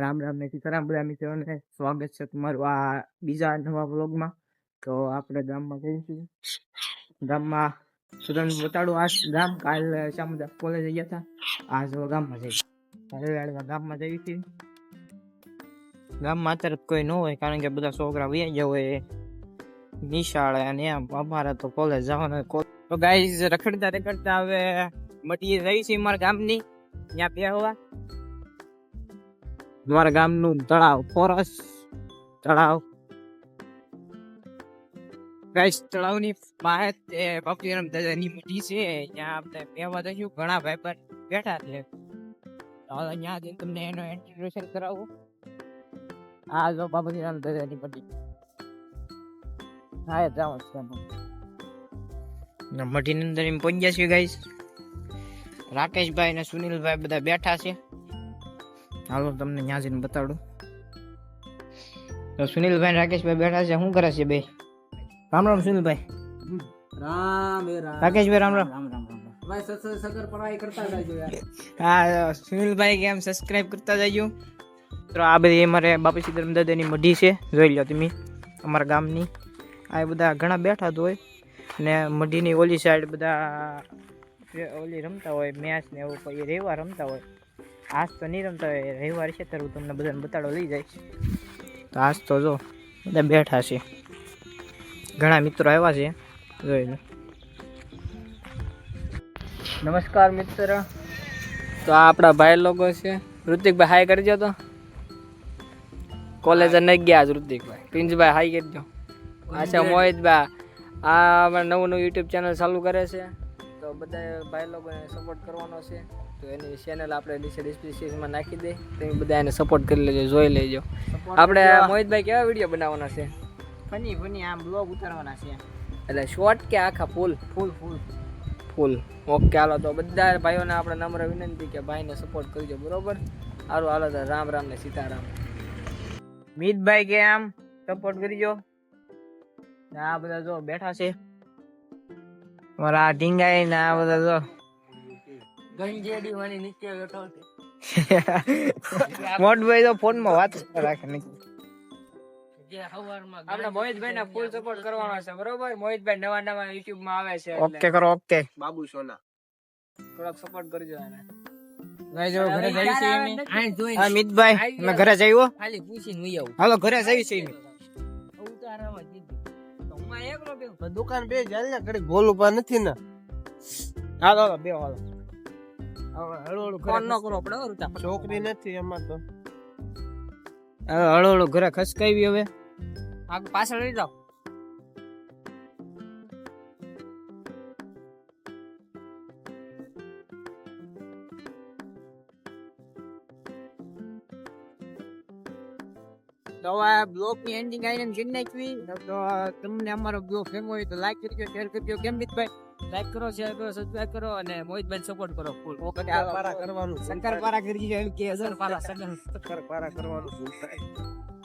રામ રામ ને સીતારામ બધા મિત્રોને સ્વાગત છે તમારું આ બીજા નવા વ્લોગમાં. તો આપણે ગામમાં જઈશું ગામમાં સુરત બતાડું આ ગામ કાલ ચામુંડા કોલેજ ગયા હતા. આ જો ગામમાં જઈશ ગામમાં જઈ હતી ગામમાં અત્યારે કોઈ ન હોય, કારણ કે બધા છોકરા વ્યાઈ ગયા હોય. નિશાળે અને એમ, અમારે તો કોલેજ જવાનું. તો ગાઈઝ રખડતા રખડતા હવે મટી રહી છે મારા ગામની. ત્યાં બેહવા. મારા ગામનું તળાવ ફોરસ તળાવ. ગાઈસ તળાવની પાસે બાપુરામ દાદાની મઢી છે, ત્યાં આપણે પેવા દઈશું ઘણા ભાઈ પર બેઠા છે. હવે જઈને તમને એનો ઇન્ટ્રોડક્શન કરાવું. આ જો બાપુરામ દાદાની મઢી હા, એ જાઓ મઢીની અંદર એમ પહોંચ્યા છે ગાઈસ રાકેશભાઈ ને સુનિલભાઈ બધા બેઠા છે. હાલો તમને ત્યાં જઈને બતાડું. તો સુનિલભાઈ રાકેશભાઈ બેઠા છે શું કરે છે બે? રામ રામ સુનિલભાઈ. રામ રામ. રાકેશભાઈ રામ રામ. રામ રામ હા સુનિલભાઈ કેમ સબસ્ક્રાઇબ કરતા જજો? તો આ બધી અમારે બાપુ સીધરમ દાદાની મઢી છે જોઈ લો તમે અમારા ગામની. આ બધા ઘણા બેઠા તો હોય. ને મઢીની ઓલી સાઈડ બધા ઓલી રમતા હોય મેચ ને એવું કોઈ રવિવાર રમતા હોય. આજ તો નહીં રમતા હોય રવિવાર છે ત્યારે હું તમને બધાને બતાડો લઈ જઈશ. તો આજ તો જો બધા બેઠા છે. ઘણા મિત્રો આવ્યા છે જોઈ લો. નમસ્કાર મિત્ર. તો આ આપણા ભાઈ લોકો છે. ઋતિકભાઈ હાઈ કરજો તો. કોલેજ નહીં ગયા આજ ઋતિકભાઈ. પિંજભાઈ હાઈ કરજો અચ્છા મોહિતભાઈ આ આપણે નવું નવું યુટ્યુબ ચેનલ ચાલુ કરે છે. તો બધા ભાઈ લોકોને સપોર્ટ કરવાનો છે. તો એની ચેનલ આપણે નીચે ડિસ્ક્રિપ્શનમાં નાખી દે. તમે બધા એને સપોર્ટ કરી લેજો જોઈ લેજો. આપણે મોહિતભાઈ કેવા વીડિયો બનાવવાના છે? ફની ફની આમ બ્લોગ ઉતારવાના છે. એટલે શોર્ટ કે આખા ફૂલ ફૂલ ફૂલ ફૂલ ઓકે હાલો તો બધા ભાઈઓને આપણે નમ્ર વિનંતી કે ભાઈને સપોર્ટ કરજો બરોબર? સારું હાલો તો રામ રામ ને સીતારામ. મીતભાઈ કે આમ સપોર્ટ કરજો? આ બધા જો બેઠા છે. મારા ઢીંગાઈ ને આ બધા જો. ગંજેડી વાની નીચે બેઠો છે મોટભાઈ તો ફોનમાં વાત રાખે નહીં. આપણે મોહિતભાઈ ને ફૂલ સપોર્ટ કરવાનો છે બરોબર? મોહિતભાઈ નવા નવા યુટ્યુબમાં આવે છે ઓકે કરો ઓકે. બાબુ સોના. થોડોક સપોર્ટ કરજો એને. ઘરે જઈ છે એમ આ જોઈ હા મિતભાઈ અમે ઘરે જઈવો ખાલી પૂછીને આવું. હાલો ઘરે જઈ છે હું એકલો બેહું. દુકાન બે ચાલ ને કડી ગોલ ઉપર નથી ને. હાલો હાલો બે હાલો. હવે હળુ હળુ ઘરે ફોન ન કરો આપણે છોકરી નથી એમાં તો. હવે હળુ હળુ ઘરે ખસકાવી હવે. આગળ પાછળ લઈ જાઓ. તો આ બ્લોગની એન્ડિંગ આઈને જીન નાખવી. તો તમને અમારો બ્લોગ કેમ હોય તો લાઈક કરજો શેર કરજો. કેમ મિતભાઈ? લાઈક કરો શેર કરો સબસ્ક્રાઇબ કરો અને મોહિતભાઈ સપોર્ટ કરો ફૂલ ઓકે પારા કરવાનું શંકર પારા કરી એમ કે હજાર પારા શંકર. પારા કરવાનું